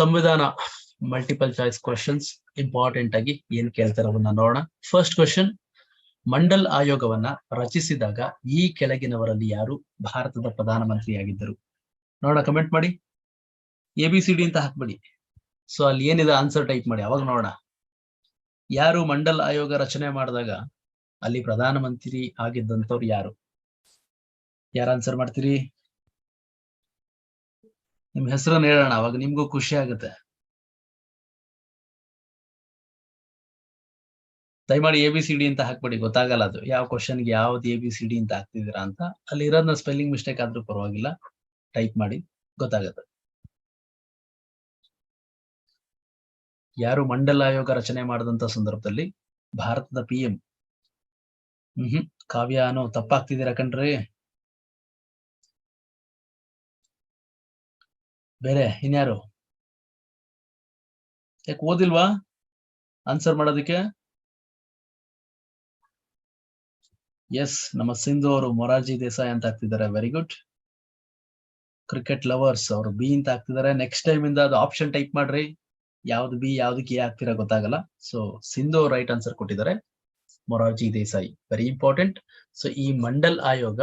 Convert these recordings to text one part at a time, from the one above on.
ಸಂವಿಧಾನ multiple choice questions important ಆಗಿ ಏನ್ ಕೇಳ್ತಾರೆ ಅವನ್ನ ನೋಡೋಣ. ಫಸ್ಟ್ ಕ್ವಶನ್ ಮಂಡಲ್ ಆಯೋಗವನ್ನ ರಚಿಸಿದಾಗ ಈ ಕೆಳಗಿನವರಲ್ಲಿ ಯಾರು ಭಾರತದ ಪ್ರಧಾನಮಂತ್ರಿಯಾಗಿದ್ದರು? ನೋಡೋಣ ಕಮೆಂಟ್ ಮಾಡಿ. ಎ ಬಿ ಸಿ ಡಿ ಅಂತ ಹಾಕ್ಬಿಡಿ. ಸೊ ಅಲ್ಲಿ ಏನಿದೆ ಆನ್ಸರ್ ಟೈಪ್ ಮಾಡಿ, ಅವಾಗ ನೋಡೋಣ. ಯಾರು ಮಂಡಲ್ ಆಯೋಗ ರಚನೆ ಮಾಡಿದಾಗ ಅಲ್ಲಿ ಪ್ರಧಾನಮಂತ್ರಿ ಆಗಿದ್ದಂಥವ್ರು ಯಾರು? ಯಾರು ಆನ್ಸರ್ ಮಾಡ್ತೀರಿ? ನಿಮ್ ಹೆಸರನ್ನ ಹೇಳೋಣ, ಅವಾಗ ನಿಮ್ಗೂ ಖುಷಿ ಆಗುತ್ತೆ. ದಯಮಾಡಿ ಎ ಬಿ ಸಿ ಡಿ ಅಂತ ಹಾಕ್ಬೇಡಿ, ಗೊತ್ತಾಗಲ್ಲ ಅದು. ಯಾವ ಕ್ವಶನ್ಗೆ ಯಾವ್ದು ಎ ಬಿ ಸಿ ಡಿ ಅಂತ ಹಾಕ್ತಿದ್ದೀರಾ ಅಂತ. ಅಲ್ಲಿ ಇರೋದನ್ನ ಸ್ಪೆಲ್ಲಿಂಗ್ ಮಿಸ್ಟೇಕ್ ಆದ್ರೂ ಪರವಾಗಿಲ್ಲ. ಟೈಪ್ ಮಾಡಿ, ಗೊತ್ತಾಗತ್ತೆ. ಯಾರು ಮಂಡಲ ಆಯೋಗ ರಚನೆ ಮಾಡಿದಂತ ಸಂದರ್ಭದಲ್ಲಿ ಭಾರತದ ಪಿ ಎಂ ಹ್ಮ್, ಕಾವ್ಯ ಅನ್ನೋ ತಪ್ಪಾಗ್ತಿದ್ದೀರಾ ಕಣ್ರಿ? ಬೇರೆ, ಇನ್ಯಾರು? ಯಾಕೆ ಓದಿಲ್ವಾ? ಆನ್ಸರ್ ಮಾಡೋದಕ್ಕೆ? ಎಸ್ ನಮ್ಮ ಸಿಂಧು ಅವರು ಮೊರಾರ್ಜಿ ದೇಸಾಯಿ ಅಂತ ಆಗ್ತಿದ್ದಾರೆ ವೆರಿ ಗುಡ್ ಕ್ರಿಕೆಟ್ ಲವರ್ಸ್ ಅವರು ಬಿ ಅಂತ ಆಗ್ತಿದ್ದಾರೆ ನೆಕ್ಸ್ಟ್ ಟೈಮ್ ಇಂದ ಅದು ಆಪ್ಷನ್ ಟೈಪ್ ಮಾಡ್ರಿ. ಯಾವ್ದು ಬಿ ಯಾವ್ದಕ್ಕೆ ಎ ಆಗ್ತೀರಾ ಗೊತ್ತಾಗಲ್ಲ. ಸೊ ಸಿಂಧು ರೈಟ್ ಆನ್ಸರ್ ಕೊಟ್ಟಿದ್ದಾರೆ. Morarji Desai. Very important so ಈ ಮಂಡಲ್ ಆಯೋಗ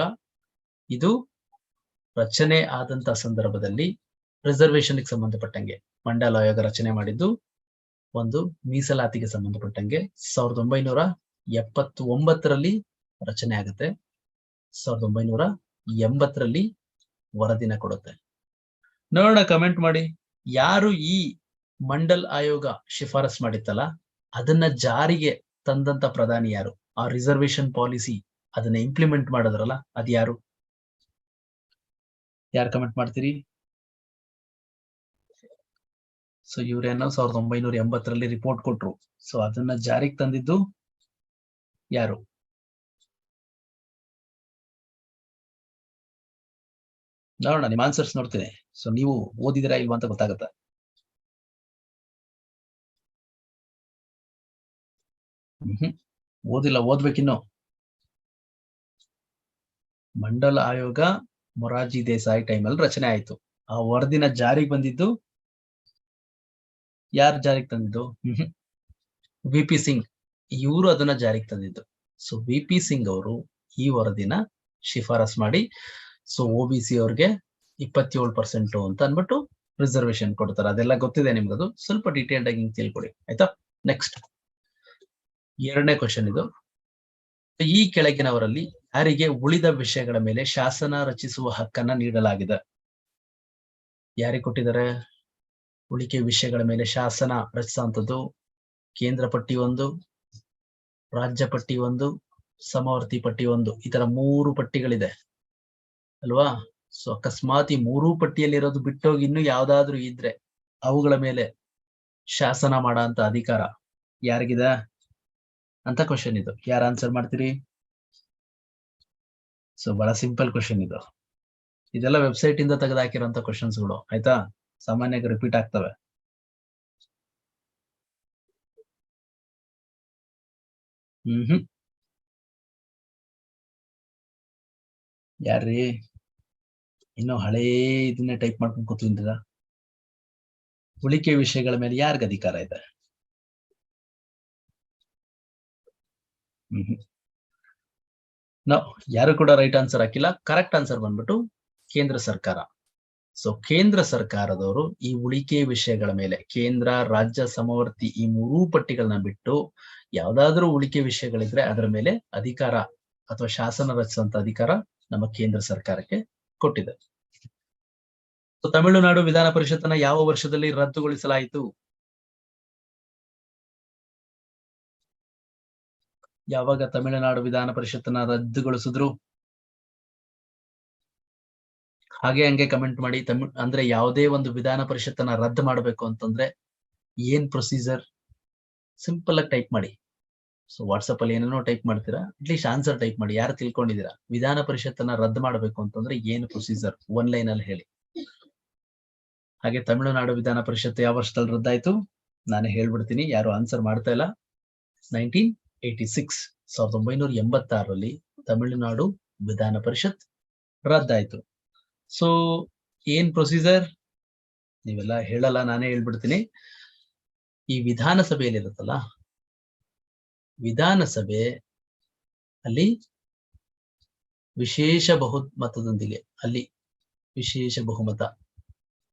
ಇದು ರಚನೆ ಆದಂತ ಸಂದರ್ಭದಲ್ಲಿ ರಿಸರ್ವೇಶನ್ ಸಂಬಂಧಪಟ್ಟಂಗೆ. ಮಂಡಲ ಆಯೋಗ ರಚನೆ ಮಾಡಿದ್ದು ಒಂದು ಮೀಸಲಾತಿಗೆ ಸಂಬಂಧಪಟ್ಟಂಗೆ. ಸಾವಿರದ ಒಂಬೈನೂರ ಎಪ್ಪತ್ತು ಒಂಬತ್ತರಲ್ಲಿ ರಚನೆ ಆಗುತ್ತೆ. ಸಾವಿರದ ಒಂಬೈನೂರ ಎಂಬತ್ತರಲ್ಲಿ ವರದಿನ ಕೊಡುತ್ತೆ. ನೋಡೋಣ ಕಮೆಂಟ್ ಮಾಡಿ. ಯಾರು ಈ ಮಂಡಲ್ ಆಯೋಗ ಶಿಫಾರಸ್ ಮಾಡಿತ್ತಲ್ಲ, ಅದನ್ನ ಜಾರಿಗೆ ತಂದಂತ ಪ್ರಧಾನಿ ಯಾರು? ಆ ರಿಸರ್ವೇಶನ್ ಪಾಲಿಸಿ ಅದನ್ನ ಇಂಪ್ಲಿಮೆಂಟ್ ಮಾಡಿದ್ರಲ್ಲ, ಅದ್ಯಾರು? ಯಾರು ಕಮೆಂಟ್ ಮಾಡ್ತೀರಿ? ಸೊ ಇವ್ರೇನ ಸಾವಿರದ ಒಂಬೈನೂರ ಎಂಬತ್ತರಲ್ಲಿ ರಿಪೋರ್ಟ್ ಕೊಟ್ರು. ಸೊ ಅದನ್ನ ಜಾರಿಗೆ ತಂದಿದ್ದು ಯಾರು? ನೋಡೋಣ, ನಿಮ್ಮ ಆನ್ಸರ್ಸ್ ನೋಡ್ತೀನಿ. ಸೊ ನೀವು ಓದಿದಿರಾ ಇಲ್ವಾ ಅಂತ ಗೊತ್ತಾಗತ್ತ? ಹ್ಮ್, ಓದಿಲ್ಲ, ಓದ್ಬೇಕಿನ್ನು. ಮಂಡಲ ಆಯೋಗ ಮೊರಾರ್ಜಿ ದೇಸಾಯಿ ಟೈಮಲ್ಲಿ ರಚನೆ ಆಯ್ತು. ಆ ವರದಿನ ಜಾರಿಗೆ ಬಂದಿದ್ದು ಯಾರು ಜಾರಿಗೆ ತಂದಿದ್ದು? ವಿ ಪಿ ಸಿಂಗ್ ಇವರು ಅದನ್ನ ಜಾರಿಗೆ ತಂದಿದ್ದು. ಸೊ ವಿ ಪಿ ಸಿಂಗ್ ಅವರು ಈ ವರದಿನ ಶಿಫಾರಸ್ ಮಾಡಿ ಸೊ ಒ ಬಿ ಸಿ ಅವ್ರಿಗೆ ಇಪ್ಪತ್ತೇಳು ಪರ್ಸೆಂಟ್ ಅಂತ ಅನ್ಬಿಟ್ಟು ರಿಸರ್ವೇಶನ್ ಕೊಡ್ತಾರೆ. ಅದೆಲ್ಲ ಗೊತ್ತಿದೆ ನಿಮ್ಗದು? ಸ್ವಲ್ಪ ಡೀಟೇಲ್ಡ್ ಆಗಿ ತಿಳ್ಕೊಡಿ. ಆಯ್ತಾ? ನೆಕ್ಸ್ಟ್ ಎರಡನೇ ಕ್ವಶನ್ ಇದು. ಈ ಕೆಳಗಿನವರಲ್ಲಿ ಯಾರಿಗೆ ಉಳಿದ ವಿಷಯಗಳ ಮೇಲೆ ಶಾಸನ ರಚಿಸುವ ಹಕ್ಕನ್ನ ನೀಡಲಾಗಿದೆ? ಯಾರಿಗೆ ಕೊಟ್ಟಿದ್ದಾರೆ? ಉಳಿಕೆ ವಿಷಯಗಳ ಮೇಲೆ ಶಾಸನ ರಚಿಸುವಂಥದ್ದು ಕೇಂದ್ರ ಪಟ್ಟಿ ಒಂದು, ರಾಜ್ಯ ಪಟ್ಟಿ ಒಂದು, ಸಮವರ್ತಿ ಪಟ್ಟಿ ಒಂದು. ಈ ಮೂರು ಪಟ್ಟಿಗಳಿದೆ. ಅಲ್ವಾ? ಸೊ ಅಕಸ್ಮಾತ್ ಈ ಮೂರೂ ಪಟ್ಟಿಯಲ್ಲಿರೋದು ಬಿಟ್ಟೋಗಿ ಇನ್ನು ಯಾವ್ದಾದ್ರು ಇದ್ರೆ ಅವುಗಳ ಮೇಲೆ ಶಾಸನ ಮಾಡೋ ಅಂತ ಅಧಿಕಾರ ಯಾರಿಗಿದ? ಅಂತ ಕ್ವಶನ್ ಇದು. ಯಾರು ಆನ್ಸರ್ ಮಾಡ್ತೀರಿ? ಸೊ ಬಹಳ ಸಿಂಪಲ್ ಕ್ವಶನ್ ಇದು. ಇದೆಲ್ಲ ವೆಬ್ಸೈಟ್ ಇಂದ ತೆಗೆದು ಕ್ವಶನ್ಸ್ಗಳು ಆಯ್ತಾ? ಸಾಮಾನ್ಯವಾಗಿ ರಿಪೀಟ್ ಆಗ್ತವೆ. ಹ್ಮ್ ಹ್ಮ್. ಯಾರ್ರೀ? ಇನ್ನು ಹಳೇ ಇದನ್ನೇ ಟೈಪ್ ಮಾಡ್ಕೊಂಡು ಕೂತಿದ್ದೀರಾ ಉಳಿಕೆ ವಿಷಯಗಳ ಮೇಲೆ ಯಾರಿಗ ಅಧಿಕಾರ ಇದೆ? ಹ್ಮ್ ನೋ ಯಾರು ಕೂಡ ರೈಟ್ ಆನ್ಸರ್ ಹಾಕಿಲ್ಲ ಕರೆಕ್ಟ್ ಆನ್ಸರ್ ಬಂದ್ಬಿಟ್ಟು ಕೇಂದ್ರ ಸರ್ಕಾರ. ಸೊ ಕೇಂದ್ರ ಸರ್ಕಾರದವರು ಈ ಉಳಿಕೆ ವಿಷಯಗಳ ಮೇಲೆ ಕೇಂದ್ರ ರಾಜ್ಯ ಸಮವರ್ತಿ ಈ ಮೂರೂ ಪಟ್ಟಿಗಳನ್ನ ಬಿಟ್ಟು ಯಾವ್ದಾದ್ರೂ ಉಳಿಕೆ ವಿಷಯಗಳಿದ್ರೆ ಅದರ ಮೇಲೆ ಅಧಿಕಾರ ಅಥವಾ ಶಾಸನ ರಚಿಸುವಂತ ಅಧಿಕಾರ ನಮ್ಮ ಕೇಂದ್ರ ಸರ್ಕಾರಕ್ಕೆ ಕೊಟ್ಟಿದೆ. ತಮಿಳುನಾಡು ವಿಧಾನ ಪರಿಷತ್ತನ್ನ ಯಾವ ವರ್ಷದಲ್ಲಿ ರದ್ದುಗೊಳಿಸಲಾಯಿತು? ಯಾವಾಗ ತಮಿಳುನಾಡು ವಿಧಾನ ಪರಿಷತ್ತನ್ನ ರದ್ದುಗೊಳಿಸಿದ್ರು? ಹಾಗೆ ಹಂಗೆ ಕಮೆಂಟ್ ಮಾಡಿ ತಮಿಳ್ ಅಂದ್ರೆ ಯಾವುದೇ ಒಂದು ವಿಧಾನ ಪರಿಷತ್ತನ್ನ ರದ್ದು ಮಾಡಬೇಕು ಅಂತಂದ್ರೆ ಏನ್ ಪ್ರೊಸೀಜರ್ ಸಿಂಪಲ್ ಆಗಿ ಟೈಪ್ ಮಾಡಿ. ಸೊ ವಾಟ್ಸಪ್ ಅಲ್ಲಿ ಏನೇನೋ ಟೈಪ್ ಮಾಡ್ತೀರಾ? ಅಟ್ಲೀಸ್ಟ್ ಆನ್ಸರ್ ಟೈಪ್ ಮಾಡಿ. ಯಾರು ತಿಳ್ಕೊಂಡಿದ್ದೀರಾ? ವಿಧಾನ ಪರಿಷತ್ತನ್ನ ರದ್ದು ಮಾಡಬೇಕು ಅಂತಂದ್ರೆ ಏನು ಪ್ರೊಸೀಜರ್ ಒನ್ ಲೈನ್ ಅಲ್ಲಿ ಹೇಳಿ. ಹಾಗೆ ತಮಿಳುನಾಡು ವಿಧಾನ ಪರಿಷತ್ ಯಾವ ವರ್ಷದಲ್ಲಿ ರದ್ದಾಯ್ತು? ನಾನೇ ಹೇಳ್ಬಿಡ್ತೀನಿ. ಯಾರು ಆನ್ಸರ್ ಮಾಡ್ತಾ ಇಲ್ಲ. ನೈನ್ಟೀನ್ ಏಟಿ ಸಿಕ್ಸ್ ಸಾವಿರದ ಒಂಬೈನೂರ ಎಂಬತ್ತಾರರಲ್ಲಿ ತಮಿಳುನಾಡು ವಿಧಾನ ಪರಿಷತ್ ರದ್ದಾಯ್ತು. ಸೊ ಏನ್ ಪ್ರೊಸೀಜರ್ ನೀವೆಲ್ಲ ಹೇಳಲ್ಲ, ನಾನೇ ಹೇಳ್ಬಿಡ್ತೀನಿ. ಈ ವಿಧಾನಸಭೆಯಲ್ಲಿ ಇರುತ್ತಲ್ಲ, ವಿಧಾನಸಭೆ ಅಲ್ಲಿ ವಿಶೇಷ ಬಹುಮತದೊಂದಿಗೆ, ಅಲ್ಲಿ ವಿಶೇಷ ಬಹುಮತ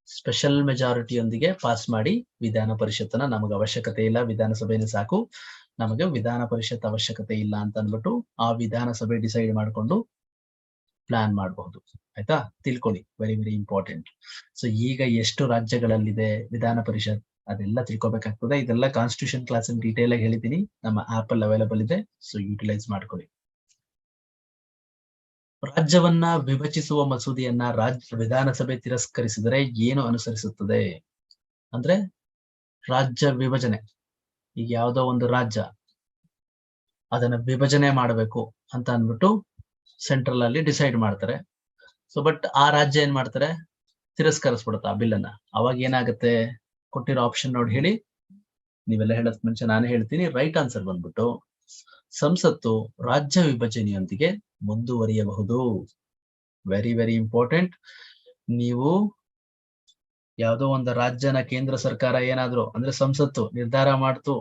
ಸ್ಪೆಷಲ್ ಮೆಜಾರಿಟಿಯೊಂದಿಗೆ ಪಾಸ್ ಮಾಡಿ ವಿಧಾನ ಪರಿಷತ್ತನ್ನ ನಮಗೆ ಅವಶ್ಯಕತೆ ಇಲ್ಲ. ವಿಧಾನಸಭೆಯಲ್ಲಿ ಸಾಕು. ನಮಗೆ ವಿಧಾನ ಪರಿಷತ್ ಅವಶ್ಯಕತೆ ಇಲ್ಲ ಅಂತ ಅಂದ್ಬಿಟ್ಟು ಆ ವಿಧಾನಸಭೆ ಡಿಸೈಡ್ ಮಾಡಿಕೊಂಡು ಪ್ಲಾನ್ ಮಾಡಬಹುದು. ಆಯ್ತಾ? ತಿಳ್ಕೊಳ್ಳಿ. ವೆರಿ ವೆರಿ ಇಂಪಾರ್ಟೆಂಟ್ ಸೊ ಈಗ ಎಷ್ಟು ರಾಜ್ಯಗಳಲ್ಲಿದೆ ವಿಧಾನ ಪರಿಷತ್? ಅದೆಲ್ಲ ತಿಳ್ಕೊಬೇಕಾಗ್ತದೆ. ಇದೆಲ್ಲ ಕಾನ್ಸ್ಟಿಟ್ಯೂಷನ್ ಕ್ಲಾಸ್ ಡೀಟೇಲ್ ಆಗಿ ಹೇಳಿದ್ದೀನಿ. ನಮ್ಮ ಆಪ್ ಅಲ್ಲಿ ಅವೈಲಬಲ್ ಇದೆ. ಸೊ ಯುಟಿಲೈಸ್ ಮಾಡ್ಕೊಳ್ಳಿ. ರಾಜ್ಯವನ್ನ ವಿಭಜಿಸುವ ಮಸೂದೆಯನ್ನ ರಾಜ್ಯ ವಿಧಾನಸಭೆ ತಿರಸ್ಕರಿಸಿದರೆ ಏನು ಅನುಸರಿಸುತ್ತದೆ? ಅಂದ್ರೆ ರಾಜ್ಯ ವಿಭಜನೆ. ಈಗ ಯಾವುದೋ ಒಂದು ರಾಜ್ಯ ಅದನ್ನ ವಿಭಜನೆ ಮಾಡಬೇಕು ಅಂತ ಅಂದ್ಬಿಟ್ಟು ಸೆಂಟ್ರಲ್ ಅಲ್ಲಿ ಡಿಸೈಡ್ ಮಾಡ್ತಾರೆ. ಸೊ ಬಟ್ ಆ ರಾಜ್ಯ ಏನ್ ಮಾಡ್ತಾರೆ? ತಿರಸ್ಕರಿಸ್ಬಿಡುತ್ತೆ ಆ ಬಿಲ್ ಅನ್ನ ಅವಾಗ ಏನಾಗುತ್ತೆ? ಕೊಟ್ಟಿರೋ ಆಪ್ಷನ್ ನೋಡಿ ಹೇಳಿ. ನೀವೆಲ್ಲ ಹೇಳೋದ್ ಮುಂಚೆ ನಾನು ಹೇಳ್ತೀನಿ. ರೈಟ್ ಆನ್ಸರ್ ಬಂದ್ಬಿಟ್ಟು, ಸಂಸತ್ತು ರಾಜ್ಯ ವಿಭಜನೆಯೊಂದಿಗೆ ಮುಂದುವರಿಯಬಹುದು. ವೆರಿ ವೆರಿ ಇಂಪಾರ್ಟೆಂಟ್ ನೀವು ಯಾವುದೋ ಒಂದು ರಾಜ್ಯನ ಕೇಂದ್ರ ಸರ್ಕಾರ ಏನಾದ್ರು, ಅಂದ್ರೆ ಸಂಸತ್ತು ನಿರ್ಧಾರ ಮಾಡ್ತು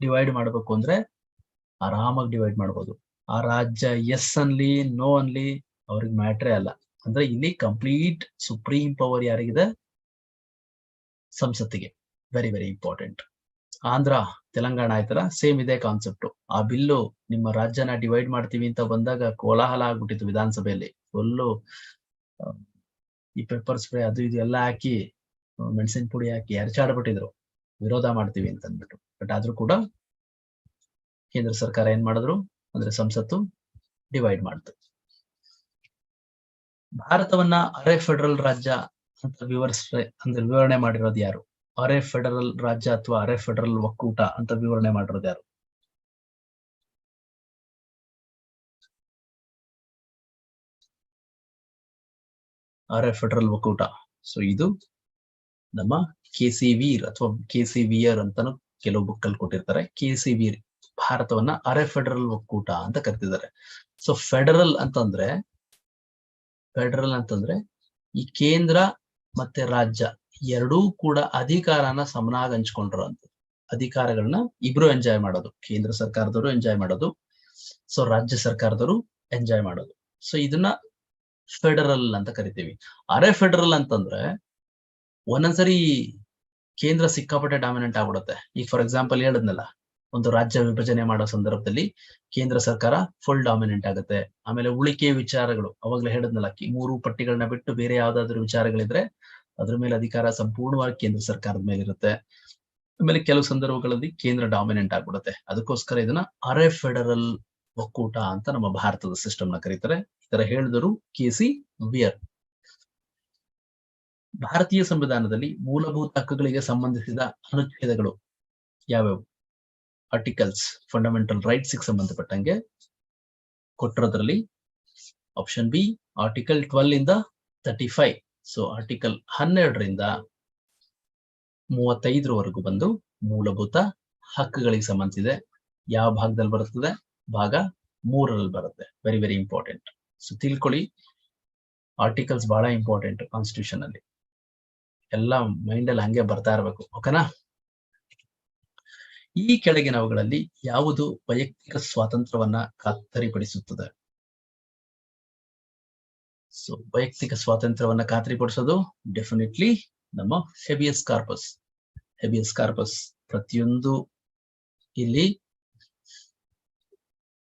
ಡಿವೈಡ್ ಮಾಡ್ಬೇಕು ಅಂದ್ರೆ ಆರಾಮಾಗಿ ಡಿವೈಡ್ ಮಾಡ್ಬೋದು. ಆ ರಾಜ್ಯ ಎಸ್ ಅನ್ಲಿ ನೋ ಅನ್ಲಿ ಅವ್ರಿಗೆ ಮ್ಯಾಟ್ರೇ ಅಲ್ಲ. ಅಂದ್ರೆ ಇಲ್ಲಿ ಕಂಪ್ಲೀಟ್ ಸುಪ್ರೀಂ ಪವರ್ ಯಾರಿಗಿದೆ? ಸಂಸತ್ತಿಗೆ. Very very important Andhra, Telangana ಆಯ್ತಲ್ಲ? ಸೇಮ್ ಇದೇ ಕಾನ್ಸೆಪ್ಟ್ ಆ ಬಿಲ್ಲು ನಿಮ್ಮ ರಾಜ್ಯನ ಡಿವೈಡ್ ಮಾಡ್ತೀವಿ ಅಂತ ಬಂದಾಗ ಕೋಲಾಹಲ ಆಗ್ಬಿಟ್ಟಿತ್ತು ವಿಧಾನಸಭೆಯಲ್ಲಿ. ಫುಲ್ಲು ಈ ಪೆಪ್ಪರ್ ಸ್ಪ್ರೇ ಅದು ಇದು ಎಲ್ಲ ಹಾಕಿ, ಮೆಣಸಿನ ಪುಡಿ ಹಾಕಿ ಎರಚಾಡ್ಬಿಟ್ಟಿದ್ರು. ವಿರೋಧ ಮಾಡ್ತೀವಿ ಅಂತ ಅಂದ್ಬಿಟ್ಟು ಬಟ್ ಆದ್ರೂ ಕೂಡ ಕೇಂದ್ರ ಸರ್ಕಾರ ಏನ್ ಮಾಡಿದ್ರು? ಅಂದ್ರೆ ಸಂಸತ್ತು ಡಿವೈಡ್ ಮಾಡ್ತು. ಭಾರತವನ್ನ ಅರೆ ಫೆಡರಲ್ ರಾಜ್ಯ ಅಂತ ವಿವರಿಸ ಅಂದ್ರೆ ವಿವರಣೆ ಮಾಡಿರೋದು ಯಾರು? ಅರೆ ಫೆಡರಲ್ ರಾಜ್ಯ ಅಥವಾ ಅರೆ ಫೆಡರಲ್ ಒಕ್ಕೂಟ ಅಂತ ವಿವರಣೆ ಮಾಡಿರೋದು ಯಾರು? ಅರೆ ಫೆಡರಲ್ ಒಕ್ಕೂಟ. ಸೊ ಇದು ನಮ್ಮ ಕೆ ಸಿ ವೀರ್ ಅಥವಾ ಕೆ ಸಿ ವಿಯರ್ ಅಂತಾನು ಕೆಲವು ಬುಕ್ ಅಲ್ಲಿ ಕೊಟ್ಟಿರ್ತಾರೆ. ಕೆ ಸಿ ವೀರ್ ಭಾರತವನ್ನ ಅರೆ ಫೆಡರಲ್ ಒಕ್ಕೂಟ ಅಂತ ಕರಿತಿದ್ದಾರೆ. ಸೊ ಫೆಡರಲ್ ಅಂತಂದ್ರೆ ಫೆಡರಲ್ ಅಂತಂದ್ರೆ ಈ ಕೇಂದ್ರ ಮತ್ತೆ ರಾಜ್ಯ ಎರಡೂ ಕೂಡ ಅಧಿಕಾರನ ಸಮನಾಗಿ ಹಂಚ್ಕೊಂಡಿರೋ ಅಧಿಕಾರಗಳನ್ನ ಇಬ್ರು ಎಂಜಾಯ್ ಮಾಡೋದು. ಕೇಂದ್ರ ಸರ್ಕಾರದವರು ಎಂಜಾಯ್ ಮಾಡೋದು. ಸೊ ರಾಜ್ಯ ಸರ್ಕಾರದವರು ಎಂಜಾಯ್ ಮಾಡೋದು. ಸೊ ಇದನ್ನ ಫೆಡರಲ್ ಅಂತ ಕರಿತೀವಿ. ಅರೆ ಫೆಡರಲ್ ಅಂತಂದ್ರೆ ಒಂದೊಂದ್ಸರಿ ಕೇಂದ್ರ ಸಿಕ್ಕಾಪಟ್ಟೆ ಡಾಮಿನೆಂಟ್ ಆಗ್ಬಿಡುತ್ತೆ. ಈಗ ಫಾರ್ ಎಕ್ಸಾಂಪಲ್ ಹೇಳದ್ನಲ್ಲ ಒಂದು ರಾಜ್ಯ ವಿಭಜನೆ ಮಾಡೋ ಸಂದರ್ಭದಲ್ಲಿ ಕೇಂದ್ರ ಸರ್ಕಾರ ಫುಲ್ ಡಾಮಿನೆಂಟ್ ಆಗುತ್ತೆ. ಆಮೇಲೆ ಉಳಿಕೆ ವಿಚಾರಗಳು, ಅವಾಗಲೇ ಹೇಳದ್ನಲ್ಲ ಮೂರು ಪಟ್ಟಿಗಳನ್ನ ಬಿಟ್ಟು ಬೇರೆ ಯಾವ್ದಾದ್ರು ವಿಚಾರಗಳಿದ್ರೆ ಅದ್ರ ಮೇಲೆ ಅಧಿಕಾರ ಸಂಪೂರ್ಣವಾಗಿ ಕೇಂದ್ರ ಸರ್ಕಾರದ ಮೇಲೆ ಇರುತ್ತೆ ಆಮೇಲೆ ಕೆಲವು ಸಂದರ್ಭಗಳಲ್ಲಿ ಕೇಂದ್ರ ಡಾಮಿನೆಂಟ್ ಆಗ್ಬಿಡುತ್ತೆ. ಅದಕ್ಕೋಸ್ಕರ ಇದನ್ನ ಅರೆ ಫೆಡರಲ್ ಒಕ್ಕೂಟ ಅಂತ ನಮ್ಮ ಭಾರತದ ಸಿಸ್ಟಮ್ನ ಕರೀತಾರೆ. ಈ ತರ ಹೇಳಿದರು ಕೆ ಸಿ ವಿಯರ್. ಭಾರತೀಯ ಸಂವಿಧಾನದಲ್ಲಿ ಮೂಲಭೂತ ಹಕ್ಕುಗಳಿಗೆ ಸಂಬಂಧಿಸಿದ ಅನುಚ್ಛೇದಗಳು ಯಾವ್ಯಾವು? ಆರ್ಟಿಕಲ್ಸ್ ಫಂಡಮೆಂಟಲ್ ರೈಟ್ಸ್ ಸಂಬಂಧಪಟ್ಟಂಗೆ ಕೊಟ್ಟಿರೋದ್ರಲ್ಲಿ ಆಪ್ಷನ್ ಬಿ ಆರ್ಟಿಕಲ್ ಟ್ವೆಲ್ ಇಂದ ತರ್ಟಿ ಫೈವ್ ಸೊ ಆರ್ಟಿಕಲ್ ಹನ್ನೆರಡರಿಂದ ಮೂವತ್ತೈದರವರೆಗೂ ಬಂದು ಮೂಲಭೂತ ಹಕ್ಕುಗಳಿಗೆ ಸಂಬಂಧಿಸಿದೆ. ಯಾವ ಭಾಗದಲ್ಲಿ ಬರುತ್ತದೆ? ಭಾಗ ಮೂರರಲ್ಲಿ ಬರುತ್ತೆ. ವೆರಿ ವೆರಿ ಇಂಪಾರ್ಟೆಂಟ್ ಸೊ ತಿಳ್ಕೊಳ್ಳಿ. ಆರ್ಟಿಕಲ್ಸ್ ಬಹಳ ಇಂಪಾರ್ಟೆಂಟ್ ಕಾನ್ಸ್ಟಿಟ್ಯೂಷನ್ ಅಲ್ಲಿ. ಎಲ್ಲ ಮೈಂಡ್ ಅಲ್ಲಿ ಹಂಗೆ ಬರ್ತಾ ಇರಬೇಕು. ಓಕೆನಾ ಈ ಕೆಳಗಿನವುಗಳಲ್ಲಿ ಯಾವುದು ವೈಯಕ್ತಿಕ ಸ್ವಾತಂತ್ರ್ಯವನ್ನ ಖಾತರಿಪಡಿಸುತ್ತದೆ? ಸೊ ವೈಯಕ್ತಿಕ ಸ್ವಾತಂತ್ರ್ಯವನ್ನ ಖಾತರಿಪಡಿಸೋದು ಡೆಫಿನೆಟ್ಲಿ ನಮ್ಮ ಹೆಬಿಯಸ್ ಕಾರ್ಪಸ್ ಹೆಬಿಯಸ್ ಕಾರ್ಪಸ್ ಪ್ರತಿಯೊಂದು ಇಲ್ಲಿ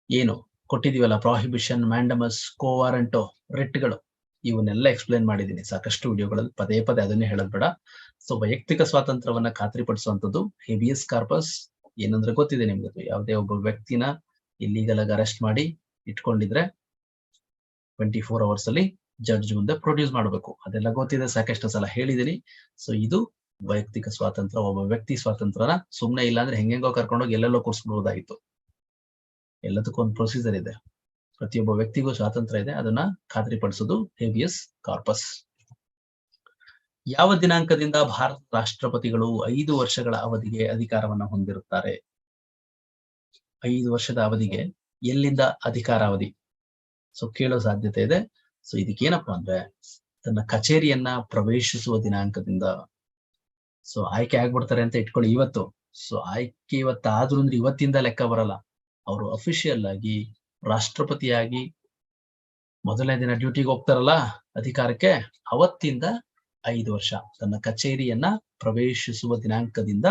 ಏನು ಕೊಟ್ಟಿದೀವಲ್ಲ? ಪ್ರಾಹಿಬಿಷನ್ ಮ್ಯಾಂಡಮಸ್ ಕೋವಾರಂಟೋ ರಿಟ್ಗಳು ಇವನ್ನೆಲ್ಲ ಎಕ್ಸ್ಪ್ಲೇನ್ ಮಾಡಿದ್ದೀನಿ. ಸಾಕಷ್ಟು ವಿಡಿಯೋಗಳಲ್ಲಿ ಪದೇ ಪದೇ ಅದನ್ನೇ ಹೇಳೋದ್ ಬೇಡ. ಸೊ ವೈಯಕ್ತಿಕ ಸ್ವಾತಂತ್ರ್ಯವನ್ನ ಖಾತ್ರಿಪಡಿಸುವಂತದ್ದು ಹೆಬಿಯಸ್ ಕಾರ್ಪಸ್ ಏನಂದ್ರೆ ಗೊತ್ತಿದೆ ನಿಮ್ಗೆ. ಯಾವುದೇ ಒಬ್ಬ ವ್ಯಕ್ತಿನ ಇಲ್ಲಿಗಲ್ ಅರೆಸ್ಟ್ ಮಾಡಿ ಇಟ್ಕೊಂಡಿದ್ರೆ ಟ್ವೆಂಟಿ ಫೋರ್ ಅವರ್ಸ್ ಅಲ್ಲಿ ಜಡ್ಜ್ ಮುಂದೆ ಪ್ರೊಡ್ಯೂಸ್ ಮಾಡಬೇಕು. ಅದೆಲ್ಲ ಗೊತ್ತಿದೆ, ಸಾಕಷ್ಟು ಸಲ ಹೇಳಿದೀನಿ. ಸೊ ಇದು ವೈಯಕ್ತಿಕ ಸ್ವಾತಂತ್ರ್ಯ, ಒಬ್ಬ ವ್ಯಕ್ತಿ ಸ್ವಾತಂತ್ರ್ಯನ ಸುಮ್ನೆ ಇಲ್ಲ ಅಂದ್ರೆ ಹೆಂಗೆಂಗೋ ಕರ್ಕೊಂಡೋಗಿ ಎಲ್ಲೆಲ್ಲೋ ಕೂರಿಸ್ಬಿಡ್ಬೋದಾಗಿತ್ತು ಎಲ್ಲದಕ್ಕೂ ಒಂದು ಪ್ರೊಸೀಜರ್ ಇದೆ. ಪ್ರತಿಯೊಬ್ಬ ವ್ಯಕ್ತಿಗೂ ಸ್ವಾತಂತ್ರ್ಯ ಇದೆ. ಅದನ್ನ ಖಾತ್ರಿಪಡಿಸೋದು ಹೇಬಿಯಸ್ ಕಾರ್ಪಸ್. ಯಾವ ದಿನಾಂಕದಿಂದ ಭಾರತ ರಾಷ್ಟ್ರಪತಿಗಳು ಐದು ವರ್ಷಗಳ ಅವಧಿಗೆ ಅಧಿಕಾರವನ್ನು ಹೊಂದಿರುತ್ತಾರೆ? ಐದು ವರ್ಷದ ಅವಧಿಗೆ ಎಲ್ಲಿಂದ ಅಧಿಕಾರ ಅವಧಿ ಸೊ ಕೇಳೋ ಸಾಧ್ಯತೆ ಇದೆ. ಸೊ ಇದಕ್ಕೇನಪ್ಪಾ ಅಂದ್ರೆ ತನ್ನ ಕಚೇರಿಯನ್ನ ಪ್ರವೇಶಿಸುವ ದಿನಾಂಕದಿಂದ. ಸೊ ಆಯ್ಕೆ ಆಗ್ಬಿಡ್ತಾರೆ ಅಂತ ಇಟ್ಕೊಳ್ಳಿ ಇವತ್ತು. ಸೊ ಆಯ್ಕೆ ಇವತ್ತಾದ್ರು ಅಂದ್ರೆ ಇವತ್ತಿಂದ ಲೆಕ್ಕ ಬರಲ್ಲ. ಅವರು ಅಫಿಷಿಯಲ್ ಆಗಿ ರಾಷ್ಟ್ರಪತಿಯಾಗಿ ಮೊದಲನೇ ದಿನ ಡ್ಯೂಟಿಗೆ ಹೋಗ್ತಾರಲ್ಲ ಅಧಿಕಾರಕ್ಕೆ, ಅವತ್ತಿಂದ ಐದು ವರ್ಷ ತನ್ನ ಕಚೇರಿಯನ್ನ ಪ್ರವೇಶಿಸುವ ದಿನಾಂಕದಿಂದ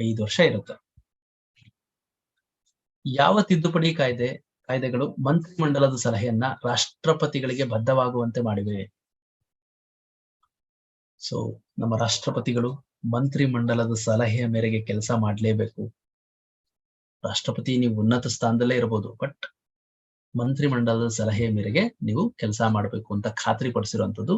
ಐದು ವರ್ಷ ಇರುತ್ತೆ. ಯಾವ ತಿದ್ದುಪಡಿ ಕಾಯ್ದೆ, ಕಾಯ್ದೆಗಳು ಮಂತ್ರಿಮಂಡಲದ ಸಲಹೆಯನ್ನ ರಾಷ್ಟ್ರಪತಿಗಳಿಗೆ ಬದ್ಧವಾಗುವಂತೆ ಮಾಡಿವೆ? ಸೊ ನಮ್ಮ ರಾಷ್ಟ್ರಪತಿಗಳು ಮಂತ್ರಿಮಂಡಲದ ಸಲಹೆಯ ಮೇರೆಗೆ ಕೆಲಸ ಮಾಡಲೇಬೇಕು. ರಾಷ್ಟ್ರಪತಿ ನೀವು ಉನ್ನತ ಸ್ಥಾನದಲ್ಲೇ ಇರಬಹುದು ಬಟ್ ಮಂತ್ರಿಮಂಡಲದ ಸಲಹೆ ಮೇರೆಗೆ ನೀವು ಕೆಲಸ ಮಾಡಬೇಕು ಅಂತ ಖಾತ್ರಿ ಪಡಿಸಿರುವಂತದ್ದು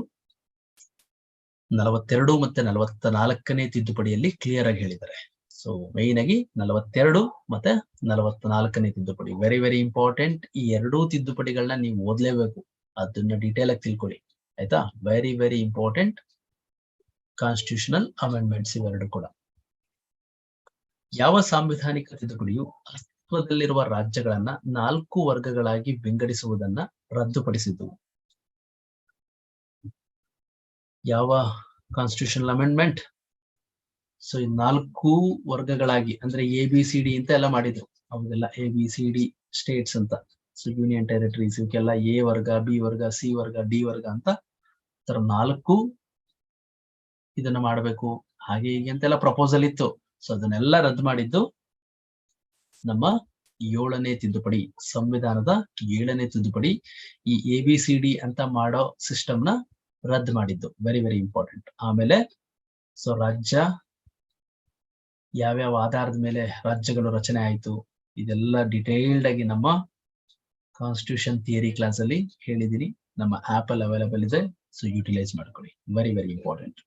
ನಲವತ್ತೆರಡು ಮತ್ತೆ ನಲವತ್ತ ನಾಲ್ಕನೇ ತಿದ್ದುಪಡಿಯಲ್ಲಿ ಕ್ಲಿಯರ್ ಆಗಿ ಹೇಳಿದ್ದಾರೆ. ಸೊ ಮೈನ್ ಆಗಿ ನಲವತ್ತೆರಡು ಮತ್ತೆ ನಲವತ್ತ ನಾಲ್ಕನೇ ತಿದ್ದುಪಡಿ. ವೆರಿ ವೆರಿ ಇಂಪಾರ್ಟೆಂಟ್ ಈ ಎರಡೂ ತಿದ್ದುಪಡಿಗಳನ್ನ ನೀವು ಓದ್ಲೇಬೇಕು. ಅದನ್ನ ಡೀಟೇಲ್ ಆಗಿ ತಿಳ್ಕೊಳ್ಳಿ. ಆಯ್ತಾ? Very very important constitutional amendments ಇವೆರಡು ಕೂಡ. ಯಾವ ಸಾಂವಿಧಾನಿಕ ತಿದ್ದುಪಡಿಯು ಅಸ್ತಿತ್ವದಲ್ಲಿರುವ ರಾಜ್ಯಗಳನ್ನ ನಾಲ್ಕು ವರ್ಗಗಳಾಗಿ ವಿಂಗಡಿಸುವುದನ್ನ ರದ್ದುಪಡಿಸಿತು ಯಾವ ಕಾನ್ಸ್ಟಿಟ್ಯೂಷನಲ್ ಅಮೆಂಡ್ಮೆಂಟ್ ಸೊ ಈ ನಾಲ್ಕು ವರ್ಗಗಳಾಗಿ, ಅಂದ್ರೆ ಎ ಬಿ ಸಿ ಡಿ ಅಂತ ಎಲ್ಲ ಮಾಡಿದ್ರು. ಅವಾಗೆಲ್ಲ A B C D states ಅಂತ. ಸೊ ಯೂನಿಯನ್ ಟೆರಿಟರೀಸ್ ಇವಕ್ಕೆಲ್ಲ ಎ ವರ್ಗ ಬಿ ವರ್ಗ ಸಿ ವರ್ಗ ಡಿ ವರ್ಗ ಅಂತ ತರ ನಾಲ್ಕು ಇದನ್ನ ಮಾಡಬೇಕು. ಹಾಗೆ ಹೀಗೆ ಅಂತೆಲ್ಲ ಪ್ರಪೋಸಲ್ ಇತ್ತು. ಸೊ ಅದನ್ನೆಲ್ಲ ರದ್ದು ಮಾಡಿದ್ದು ನಮ್ಮ ಏಳನೇ ತಿದ್ದುಪಡಿ, ಸಂವಿಧಾನದ ಏಳನೇ ತಿದ್ದುಪಡಿ ಈ ಎ ಬಿ ಸಿ ಡಿ ಅಂತ ಮಾಡೋ ಸಿಸ್ಟಮ್ನ ರದ್ದು ಮಾಡಿದ್ದು. ವೆರಿ ವೆರಿ ಇಂಪಾರ್ಟೆಂಟ್ ಆಮೇಲೆ ಸೊ ರಾಜ್ಯ ಯಾವ್ಯಾವ ಆಧಾರದ ಮೇಲೆ ರಾಜ್ಯಗಳು ರಚನೆ ಆಯಿತು, ಇದೆಲ್ಲ ಡಿಟೇಲ್ಡ್ ಆಗಿ ನಮ್ಮ ಕಾನ್ಸ್ಟಿಟ್ಯೂಷನ್ ಥಿಯರಿ ಕ್ಲಾಸ್ ಅಲ್ಲಿ ಹೇಳಿದೀನಿ. ನಮ್ಮ ಆಪ್ ಅಲ್ಲಿ ಅವೈಲಬಲ್ ಇದೆ ಸೊ ಯುಟಿಲೈಸ್ ಮಾಡ್ಕೊಳ್ಳಿ. ವೆರಿ ವೆರಿ ಇಂಪಾರ್ಟೆಂಟ್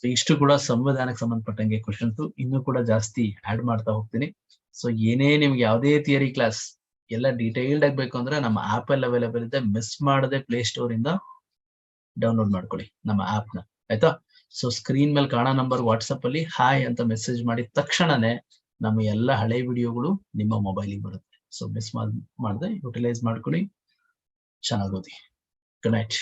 ಸೊ ಇಷ್ಟು ಕೂಡ ಸಂವಿಧಾನಕ್ಕೆ ಸಂಬಂಧಪಟ್ಟಂಗೆ ಕ್ವಶನ್ಸ್ ಇನ್ನೂ ಕೂಡ ಜಾಸ್ತಿ ಆಡ್ ಮಾಡ್ತಾ ಹೋಗ್ತೀನಿ. ಸೊ ಏನೇ ನಿಮ್ಗೆ ಯಾವುದೇ ಥಿಯರಿ ಕ್ಲಾಸ್ ಎಲ್ಲ ಡೀಟೇಲ್ಡ್ ಆಗ್ಬೇಕು ಅಂದ್ರೆ ನಮ್ಮ ಆಪ್ ಅಲ್ಲಿ ಅವೈಲೇಬಲ್ ಇದೆ ಮಿಸ್ ಮಾಡದೆ ಪ್ಲೇ ಸ್ಟೋರ್ ಇಂದ ಡೌನ್ಲೋಡ್ ಮಾಡ್ಕೊಳ್ಳಿ ನಮ್ಮ ಆಪ್ನ. ಆಯ್ತಾ? ಸೊ ಸ್ಕ್ರೀನ್ ಮೇಲೆ ಕಾಣೋ ನಂಬರ್ ವಾಟ್ಸಪ್ ಅಲ್ಲಿ ಹಾಯ್ ಅಂತ ಮೆಸೇಜ್ ಮಾಡಿದ ತಕ್ಷಣನೇ ನಮ್ಮ ಎಲ್ಲ ಹಳೆ ವಿಡಿಯೋಗಳು ನಿಮ್ಮ ಮೊಬೈಲಿಗೆ ಬರುತ್ತೆ. ಸೊ ಮಿಸ್ ಮಾಡದೆ ಯುಟಿಲೈಸ್ ಮಾಡ್ಕೊಳ್ಳಿ. ಚೆನ್ನಾಗಿ ಓದಿ. Good night